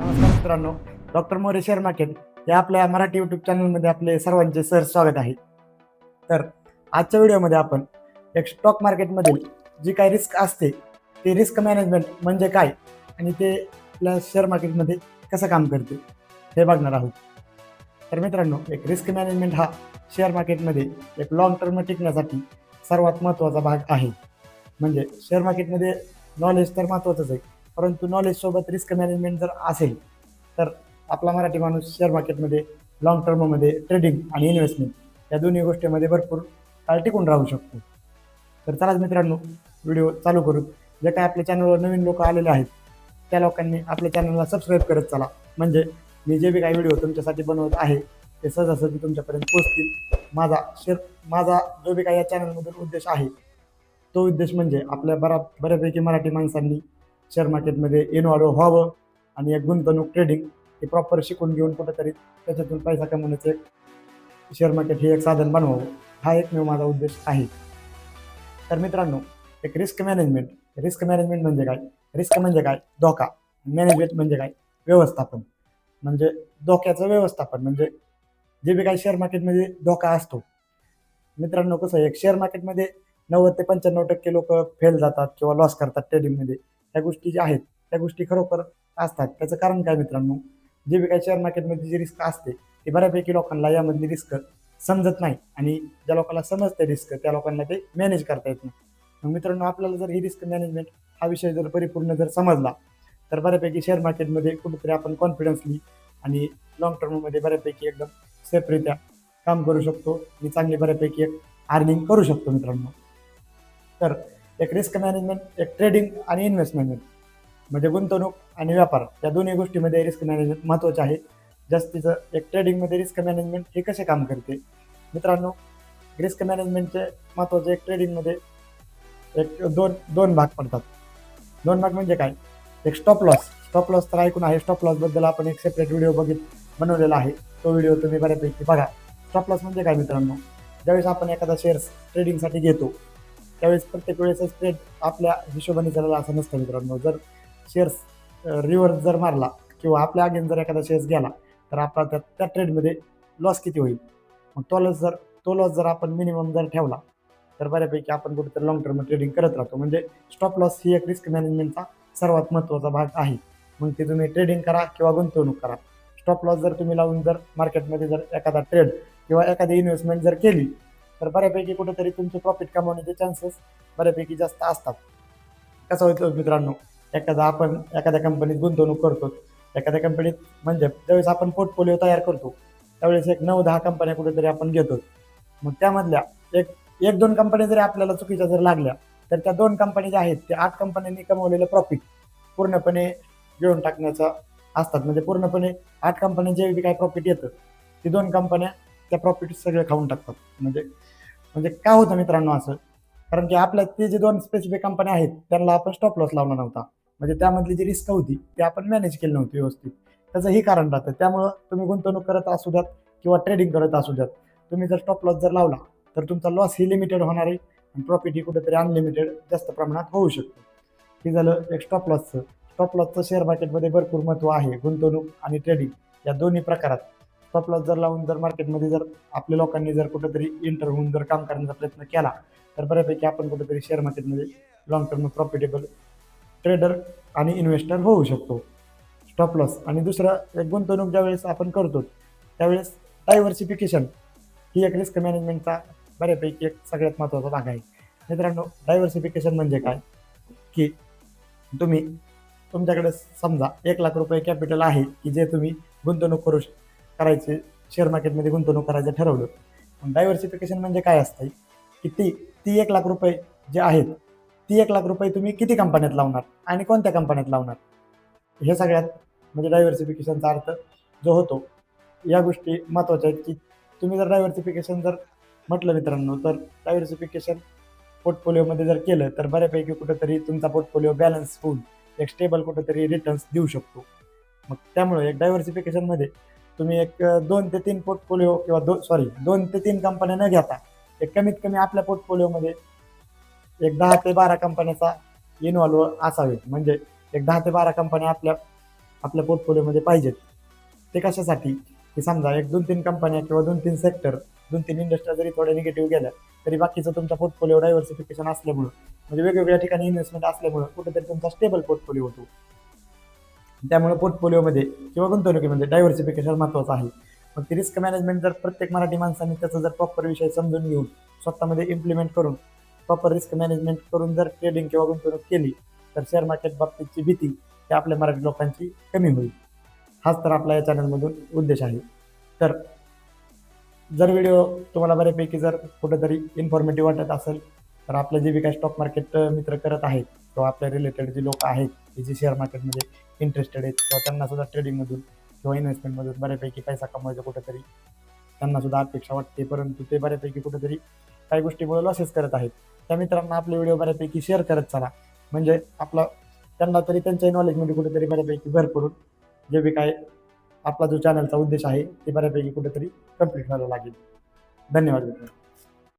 नमस्कार मित्रांनो doctor More share market या आपल्या मराठी यूट्यूब चॅनलमध्ये आपले सर्वांचे सर स्वागत आहे. तर आजच्या व्हिडिओमध्ये आपण एक स्टॉक मार्केटमधील जी काही रिस्क असते ते रिस्क मॅनेजमेंट म्हणजे काय आणि ते आपल्या शेअर मार्केटमध्ये कसं काम करते हे बघणार आहोत. तर मित्रांनो एक रिस्क मॅनेजमेंट हा शेअर मार्केटमध्ये एक लॉंग टर्म टिकण्यासाठी सर्वात महत्त्वाचा भाग आहे. म्हणजे शेअर मार्केटमध्ये नॉलेज तर महत्त्वाचंच आहे. परंतु नॉलेजसोबत रिस्क मॅनेजमेंट जर असेल तर आपला मराठी माणूस शेअर मार्केटमध्ये लॉंग टर्ममध्ये ट्रेडिंग आणि इन्व्हेस्टमेंट या दोन्ही गोष्टीमध्ये भरपूर काळ टिकून राहू शकतो. तर चलाच मित्रांनो व्हिडिओ चालू करू. जे काय आपल्या चॅनलवर नवीन लोक आलेले आहेत त्या लोकांनी आपल्या चॅनलला सबस्क्राईब करत चला. म्हणजे मी जे बी काही व्हिडिओ तुमच्यासाठी बनवत आहे ते सहजासहजी तुमच्यापर्यंत पोहोचतील. माझा शेअर माझा जो बी काही या चॅनलमधून उद्देश आहे तो उद्देश म्हणजे आपल्या बरा बऱ्यापैकी मराठी माणसांनी शेअर मार्केटमध्ये इन्व्हॉल्व व्हावं आणि एक गुंतवणूक ट्रेडिंग हे प्रॉपर शिकून घेऊन कुठंतरी त्याच्यातून पैसा कमवण्याचं एक शेअर मार्केट हे एक साधन बनवावं हा एकमेव माझा उद्देश आहे. तर मित्रांनो एक रिस्क मॅनेजमेंट रिस्क मॅनेजमेंट म्हणजे काय? रिस्क म्हणजे काय? धोका. मॅनेजमेंट म्हणजे काय? व्यवस्थापन. म्हणजे धोक्याचं व्यवस्थापन म्हणजे जे बी काही शेअर मार्केटमध्ये धोका असतो. मित्रांनो कसं आहे? एक शेअर मार्केटमध्ये नव्वद ते पंच्याण्णव टक्के लोक फेल जातात किंवा लॉस करतात ट्रेडिंगमध्ये त्या गोष्टी ज्या आहेत त्या गोष्टी खरोखर असतात. त्याचं कारण काय मित्रांनो? जे बी काही शेअर मार्केटमध्ये जी रिस्क असते ते बऱ्यापैकी लोकांना यामधली रिस्क समजत नाही आणि ज्या लोकांना समजते रिस्क त्या लोकांना ते मॅनेज करता येत नाही. मग मित्रांनो आपल्याला जर ही रिस्क मॅनेजमेंट हा विषय जर परिपूर्ण जर समजला तर बऱ्यापैकी शेअर मार्केटमध्ये कुठेतरी आपण कॉन्फिडन्सली आणि लॉंग टर्ममध्ये बऱ्यापैकी एकदम सेफरित्या काम करू शकतो. आणि चांगली बऱ्यापैकी एक अर्निंग करू शकतो मित्रांनो. तर एक रिस्क मॅनेजमेंट एक ट्रेडिंग आणि इन्व्हेस्टमेंट म्हणजे गुंतवणूक आणि व्यापार या दोन्ही गोष्टीमध्ये रिस्क मॅनेजमेंट महत्त्वाचे आहे जास्तीचं एक ट्रेडिंगमध्ये रिस्क मॅनेजमेंट हे कसे काम करते? मित्रांनो रिस्क मॅनेजमेंटचे महत्त्वाचे एक ट्रेडिंगमध्ये एक दोन दोन भाग पडतात. दोन भाग म्हणजे काय? एक स्टॉप लॉस स्टॉप लॉस तर ऐकून आहे स्टॉप लॉसबद्दल आपण एक सेपरेट व्हिडिओ बघित बनवलेला आहे. तो व्हिडिओ तुम्ही बऱ्यापैकी बघा. स्टॉप लॉस म्हणजे काय मित्रांनो? ज्यावेळेस आपण एखादा शेअर्स ट्रेडिंगसाठी घेतो त्यावेळेस प्रत्येक वेळेस ट्रेड आपल्या हिशोबाने चालला असं नसतं मित्रांनो. जर शेअर्स रिव्हर्स जर मारला किंवा आपल्या अगेन जर एखादा शेअर्स गेला तर आपला त्या त्या ट्रेडमध्ये लॉस किती होईल? मग तो लॉस जर तो लॉस जर आपण मिनिमम जर ठेवला तर बऱ्यापैकी आपण कुठेतरी लॉंग टर्म ट्रेडिंग करत राहतो. म्हणजे स्टॉप लॉस ही एक रिस्क मॅनेजमेंटचा सर्वात महत्त्वाचा भाग आहे. मग ते तुम्ही ट्रेडिंग करा किंवा गुंतवणूक करा. स्टॉप लॉस जर तुम्ही लावून जर मार्केटमध्ये जर एखादा ट्रेड किंवा एखादी इन्व्हेस्टमेंट जर केली तर बऱ्यापैकी कुठेतरी तुमचे प्रॉफिट कमावण्याचे चान्सेस बऱ्यापैकी जास्त असतात. कसं होतं मित्रांनो एखादा आपण एखाद्या कंपनीत गुंतवणूक करतो. एखाद्या कंपनीत म्हणजे ज्यावेळेस आपण पोर्टफोलिओ तयार करतो त्यावेळेस एक नऊ दहा कंपन्या कुठेतरी आपण घेतो. मग त्यामधल्या एक एक दोन कंपन्या जरी आपल्याला चुकीच्या जर लागल्या तर त्या दोन कंपनी ज्या आहेत त्या आठ कंपन्यांनी कमवलेलं प्रॉफिट पूर्णपणे घेऊन टाकण्याचं असतात. म्हणजे पूर्णपणे आठ कंपन्या जे बी काय प्रॉफिट येतं ती दोन कंपन्या त्या प्रॉफिट सगळ्या खाऊन टाकतात. म्हणजे म्हणजे काय होतं मित्रांनो असं? कारण की आपल्या ते जे दोन स्पेसिफिक कंपन्या आहेत त्यांना आपण स्टॉप लॉस लावला नव्हता. म्हणजे त्यामधली जी रिस्क होती ती आपण मॅनेज केली नव्हती व्यवस्थित. त्याचं ही कारण राहतं. त्यामुळं तुम्ही गुंतवणूक करत असू द्यात किंवा ट्रेडिंग करत असू द्यात. तुम्ही जर स्टॉप लॉस जर लावला तर तुमचा लॉस ही लिमिटेड होणार आहे आणि प्रॉफिट ही कुठेतरी अनलिमिटेड जास्त प्रमाणात होऊ शकतो. हे झालं एक स्टॉप लॉसचं स्टॉप लॉसचं शेअर मार्केटमध्ये भरपूर महत्त्व आहे. गुंतवणूक आणि ट्रेडिंग या दोन्ही प्रकारात. स्टॉप लॉस जर लावून जर मार्केटमध्ये जर आपल्या लोकांनी जर कुठेतरी एंटर होऊन जर काम करण्याचा प्रयत्न केला तर बऱ्यापैकी आपण कुठेतरी शेअर मार्केटमध्ये लॉंग टर्म प्रॉफिटेबल ट्रेडर आणि इन्व्हेस्टर होऊ शकतो. स्टॉप लॉस आणि दुसरं एक गुंतवणूक ज्यावेळेस आपण करतो त्यावेळेस डायव्हर्सिफिकेशन ही एक रिस्क मॅनेजमेंटचा बऱ्यापैकी एक सगळ्यात महत्त्वाचा भाग आहे. मित्रांनो डायव्हर्सिफिकेशन म्हणजे काय? की तुम्ही तुमच्याकडे समजा एक लाख रुपये कॅपिटल आहे की जे तुम्ही गुंतवणूक करू शकता. करायचे शेअर मार्केटमध्ये गुंतवणूक करायचं ठरवलं. पण डायव्हर्सिफिकेशन म्हणजे काय असतं की ती ती एक लाख रुपये जे आहेत ती एक लाख रुपये तुम्ही किती कंपन्यात लावणार आणि कोणत्या कंपन्यात लावणार? हे सगळ्यात म्हणजे डायव्हर्सिफिकेशनचा अर्थ जो होतो या गोष्टी महत्त्वाच्या आहेत की तुम्ही जर डायव्हर्सिफिकेशन जर म्हटलं मित्रांनो तर डायव्हर्सिफिकेशन पोर्टफोलिओमध्ये जर केलं तर बऱ्यापैकी कुठंतरी तुमचा पोर्टफोलिओ बॅलन्स होऊन एक स्टेबल कुठंतरी रिटर्न्स देऊ शकतो. मग त्यामुळे एक डायव्हर्सिफिकेशनमध्ये तुम्ही एक दोन ते तीन पोर्टफोलिओ किंवा दो सॉरी दोन ते तीन कंपन्या न घेता एक कमीत कमी आपल्या पोर्टफोलिओमध्ये एक दहा ते बारा कंपन्याचा इन्व्हॉल्व असावे म्हणजे एक दहा ते बारा कंपन्या आपल्या आपल्या पोर्टफोलिओमध्ये पाहिजेत. ते कशासाठी? की समजा एक दोन तीन कंपन्या किंवा दोन तीन सेक्टर दोन तीन इंडस्ट्री जरी थोड्या निगेटिव्ह गेल्या तरी बाकीचं तुमचा पोर्टफोलिओ डायव्हर्सिफिकेशन असल्यामुळं म्हणजे वेगवेगळ्या ठिकाणी इन्व्हेस्टमेंट असल्यामुळं कुठेतरी तुमचा स्टेबल पोर्टफोलिओ होतो. त्यामुळे पोर्टफोलिओमध्ये किंवा गुंतवणुकीमध्ये डायव्हर्सिफिकेशन महत्त्वाचं आहे. मग ती रिस्क मॅनेजमेंट जर प्रत्येक मराठी माणसाने त्याचा जर प्रॉपर विषय समजून घेऊन स्वतःमध्ये इम्प्लिमेंट करून प्रॉपर रिस्क मॅनेजमेंट करून जर ट्रेडिंग किंवा गुंतवणूक केली तर शेअर मार्केट बाबतीतची भीती ही आपल्या मराठी लोकांची कमी होईल. हाच तर आपला या चॅनलमधून उद्देश आहे. तर जर व्हिडिओ तुम्हाला बऱ्यापैकी जर कुठेतरी इन्फॉर्मेटिव्ह वाटत असेल तर आपलं जे विकास स्टॉक मार्केट मित्र करत आहेत किंवा आपल्या रिलेटेड जे लोक आहेत की जे शेअर मार्केटमध्ये इंटरेस्टेड आहेत किंवा त्यांना सुद्धा ट्रेडिंगमधून किंवा इन्व्हेस्टमेंटमधून बऱ्यापैकी पैसा कमवायचा कुठेतरी. त्यांना सुद्धा अपेक्षा वाटते परंतु ते बऱ्यापैकी कुठेतरी काही गोष्टीमुळे लॉसेस करत आहेत. त्या मित्रांना आपले व्हिडिओ बऱ्यापैकी शेअर करत चला. म्हणजे आपला त्यांना तरी त्यांच्या नॉलेजमध्ये कुठेतरी बऱ्यापैकी भर पडून जे बी काय आपला जो चॅनलचा उद्देश आहे ते बऱ्यापैकी कुठेतरी कंप्लीट व्हायला लागेल. धन्यवाद मित्रांनो.